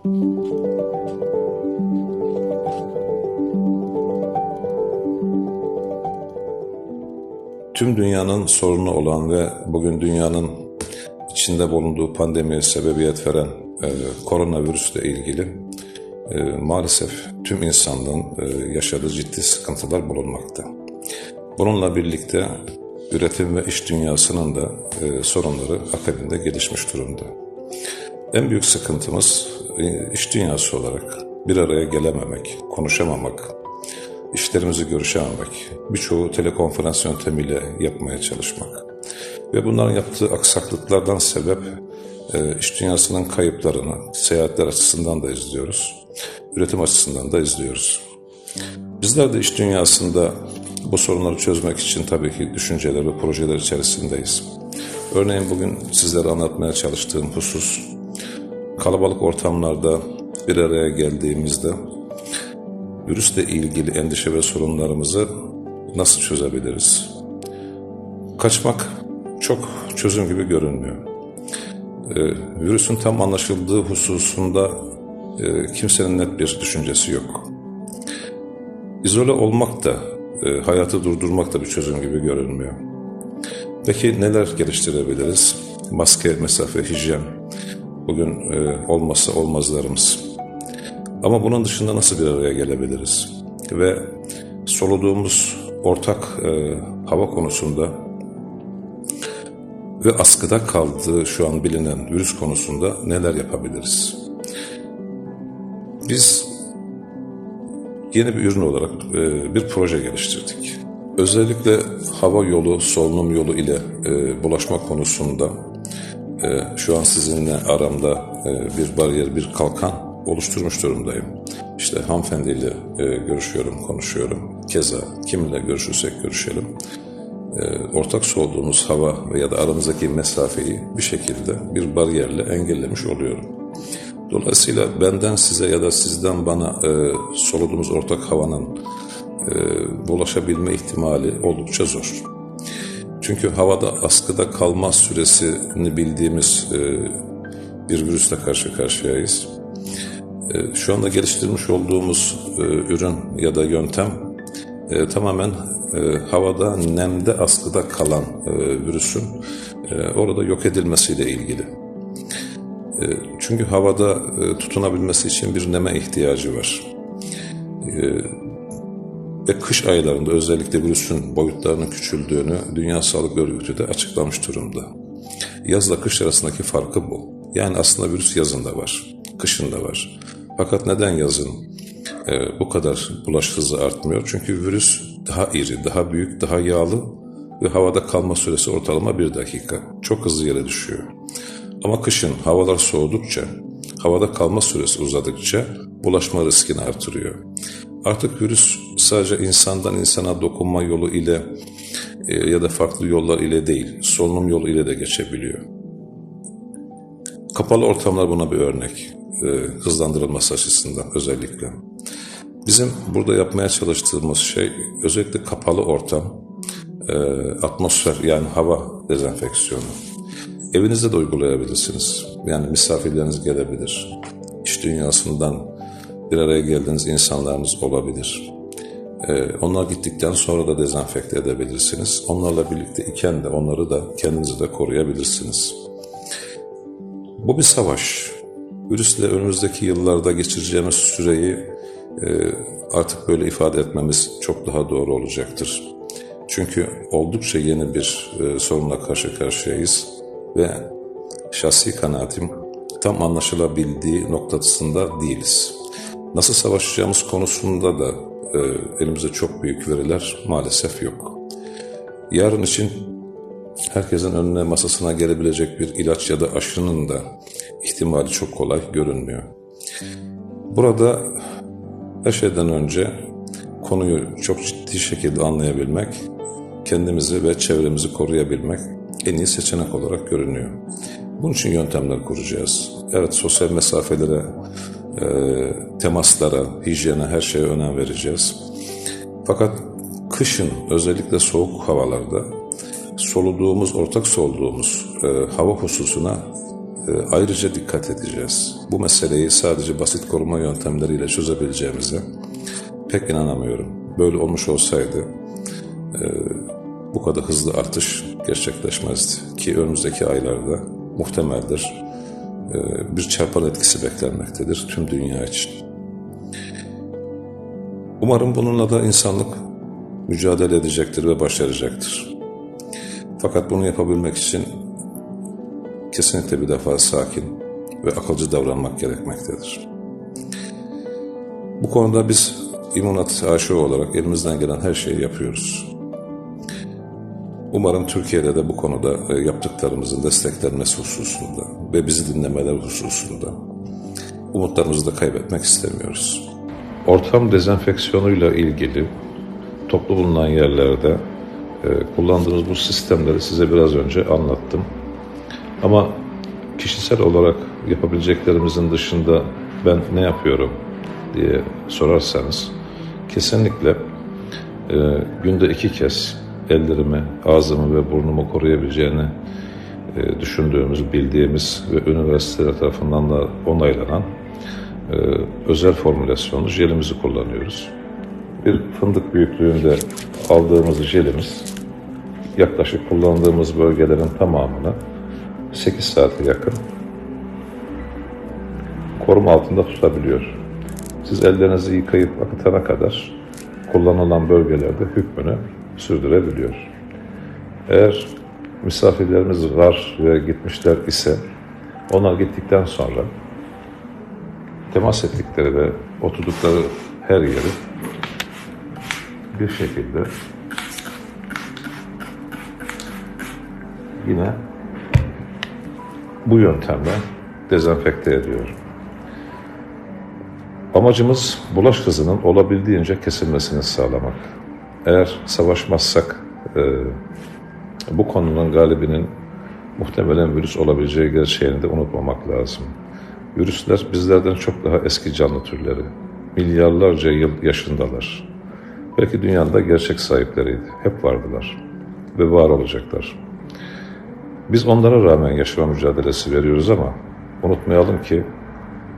Tüm dünyanın sorunu olan ve bugün dünyanın içinde bulunduğu pandemiye sebebiyet veren e, koronavirüsle ilgili e, maalesef tüm insanlığın e, yaşadığı ciddi sıkıntılar bulunmakta. Bununla birlikte üretim ve iş dünyasının da e, sorunları akabinde gelişmiş durumda. En büyük sıkıntımız iş dünyası olarak bir araya gelememek, konuşamamak, işlerimizi görüşememek, birçoğu telekonferans yöntemiyle yapmaya çalışmak ve bunların yaptığı aksaklıklardan sebep e, iş dünyasının kayıplarını seyahatler açısından da izliyoruz, üretim açısından da izliyoruz. Bizler de iş dünyasında bu sorunları çözmek için tabii ki düşünceler ve projeler içerisindeyiz. Örneğin bugün sizlere anlatmaya çalıştığım husus, kalabalık ortamlarda bir araya geldiğimizde virüsle ilgili endişe ve sorunlarımızı nasıl çözebiliriz? Kaçmak çok çözüm gibi görünmüyor. Ee, virüsün tam anlaşıldığı hususunda e, kimsenin net bir düşüncesi yok. İzole olmak da, e, hayatı durdurmak da bir çözüm gibi görünmüyor. Peki neler geliştirebiliriz? Maske, mesafe, hijyen bugün e, olmazsa olmazlarımız. Ama bunun dışında nasıl bir araya gelebiliriz? Ve soluduğumuz ortak e, hava konusunda ve askıda kaldığı şu an bilinen virüs konusunda neler yapabiliriz? Biz yeni bir ürün olarak e, bir proje geliştirdik. Özellikle hava yolu, solunum yolu ile e, bulaşma konusunda e, şu an sizinle aramda e, bir bariyer, bir kalkan oluşturmuş durumdayım. İşte hanımefendiyle e, görüşüyorum, konuşuyorum. Keza kiminle görüşürsek görüşelim. E, ortak solduğumuz hava ya da aramızdaki mesafeyi bir şekilde bir bariyerle engellemiş oluyorum. Dolayısıyla benden size ya da sizden bana e, soluduğumuz ortak havanın e, bulaşabilme ihtimali oldukça zor. Çünkü havada askıda kalma süresini bildiğimiz e, bir virüsle karşı karşıyayız. E, şu anda geliştirmiş olduğumuz e, ürün ya da yöntem tamamen havada nemde askıda kalan virüsün orada yok edilmesiyle ilgili. Çünkü havada tutunabilmesi için bir neme ihtiyacı var. Ve kış aylarında özellikle virüsün boyutlarının küçüldüğünü Dünya Sağlık Örgütü de açıklamış durumda. Yazla kış arasındaki farkı bu. Yani aslında virüs yazında var, kışında var. Fakat neden yazın e, bu kadar bulaş hızı artmıyor? Çünkü virüs daha iri, daha büyük, daha yağlı ve havada kalma süresi ortalama bir dakika. Çok hızlı yere düşüyor. Ama kışın havalar soğudukça, havada kalma süresi uzadıkça bulaşma riskini artırıyor. Artık virüs sadece insandan insana dokunma yolu ile e, ya da farklı yollar ile değil, solunum yolu ile de geçebiliyor. Kapalı ortamlar buna bir örnek, e, hızlandırılması açısından özellikle. Bizim burada yapmaya çalıştığımız şey özellikle kapalı ortam, e, atmosfer yani hava dezenfeksiyonu. Evinizde de uygulayabilirsiniz. Yani misafirleriniz gelebilir. İş dünyasından bir araya geldiğiniz insanlarınız olabilir. Ee, onlar gittikten sonra da dezenfekte edebilirsiniz. Onlarla birlikte iken de onları da kendinizi de koruyabilirsiniz. Bu bir savaş. Virüsle önümüzdeki yıllarda geçireceğimiz süreyi e, artık böyle ifade etmemiz çok daha doğru olacaktır. Çünkü oldukça yeni bir e, sorunla karşı karşıyayız ve şahsi kanaatim tam anlaşılabildiği noktasında değiliz. Nasıl savaşacağımız konusunda da e, elimizde çok büyük veriler maalesef yok. Yarın için herkesin önüne masasına gelebilecek bir ilaç ya da aşının da ihtimali çok kolay görünmüyor. Burada her şeyden önce konuyu çok ciddi şekilde anlayabilmek, kendimizi ve çevremizi koruyabilmek en iyi seçenek olarak görünüyor. Bunun için yöntemler kuracağız. Evet sosyal mesafelere, e, temaslara, hijyene, her şeye önem vereceğiz. Fakat kışın özellikle soğuk havalarda soluduğumuz, ortak soluduğumuz e, hava hususuna e, ayrıca dikkat edeceğiz. Bu meseleyi sadece basit koruma yöntemleriyle çözebileceğimize pek inanamıyorum. Böyle olmuş olsaydı e, bu kadar hızlı artış gerçekleşmezdi. Ki önümüzdeki aylarda muhtemeldir bir çarpan etkisi beklenmektedir tüm dünya için. Umarım bununla da insanlık mücadele edecektir ve başaracaktır. Fakat bunu yapabilmek için kesinlikle bir defa sakin ve akılcı davranmak gerekmektedir. Bu konuda biz İmmunat AŞO olarak elimizden gelen her şeyi yapıyoruz. Umarım Türkiye'de de bu konuda e, yaptıklarımızın desteklenmesi hususunda ve bizi dinlemeler hususunda umutlarımızı da kaybetmek istemiyoruz. Ortam dezenfeksiyonuyla ilgili toplu bulunan yerlerde e, kullandığımız bu sistemleri size biraz önce anlattım. Ama kişisel olarak yapabileceklerimizin dışında ben ne yapıyorum diye sorarsanız kesinlikle e, günde iki kez ellerimi, ağzımı ve burnumu koruyabileceğini e, düşündüğümüz, bildiğimiz ve üniversiteler tarafından da onaylanan e, özel formülasyonlu jelimizi kullanıyoruz. Bir fındık büyüklüğünde aldığımız jelimiz yaklaşık kullandığımız bölgelerin tamamını 8 saate yakın koruma altında tutabiliyor. Siz ellerinizi yıkayıp akıtana kadar kullanılan bölgelerde hükmünü sürdürebiliyor. Eğer misafirlerimiz var ve gitmişler ise onlar gittikten sonra temas ettikleri ve oturdukları her yeri bir şekilde yine bu yöntemle dezenfekte ediyor. Amacımız bulaş hızının olabildiğince kesilmesini sağlamak. Eğer savaşmazsak e, bu konunun galibinin muhtemelen virüs olabileceği gerçeğini de unutmamak lazım. Virüsler bizlerden çok daha eski canlı türleri. Milyarlarca yıl yaşındalar. Belki dünyanın da gerçek sahipleriydi. Hep vardılar ve var olacaklar. Biz onlara rağmen yaşama mücadelesi veriyoruz ama unutmayalım ki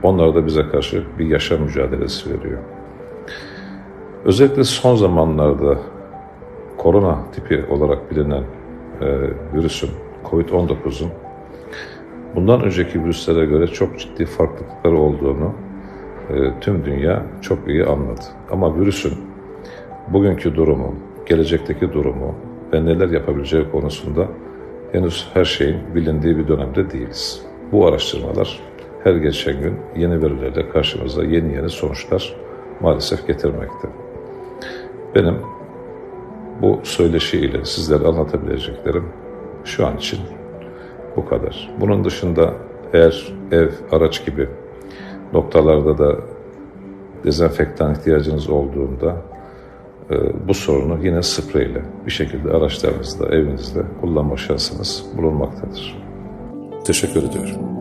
onlar da bize karşı bir yaşam mücadelesi veriyor. Özellikle son zamanlarda korona tipi olarak bilinen e, virüsün, COVID-19'un bundan önceki virüslere göre çok ciddi farklılıkları olduğunu e, tüm dünya çok iyi anladı. Ama virüsün bugünkü durumu, gelecekteki durumu ve neler yapabileceği konusunda henüz her şeyin bilindiği bir dönemde değiliz. Bu araştırmalar her geçen gün yeni verilerle karşımıza yeni yeni sonuçlar maalesef getirmekte. Benim bu söyleşiyle sizlere anlatabileceklerim şu an için bu kadar. Bunun dışında eğer ev, araç gibi noktalarda da dezenfektan ihtiyacınız olduğunda e, bu sorunu yine spreyle bir şekilde araçlarınızda, evinizde kullanma şansınız bulunmaktadır. Teşekkür ediyorum.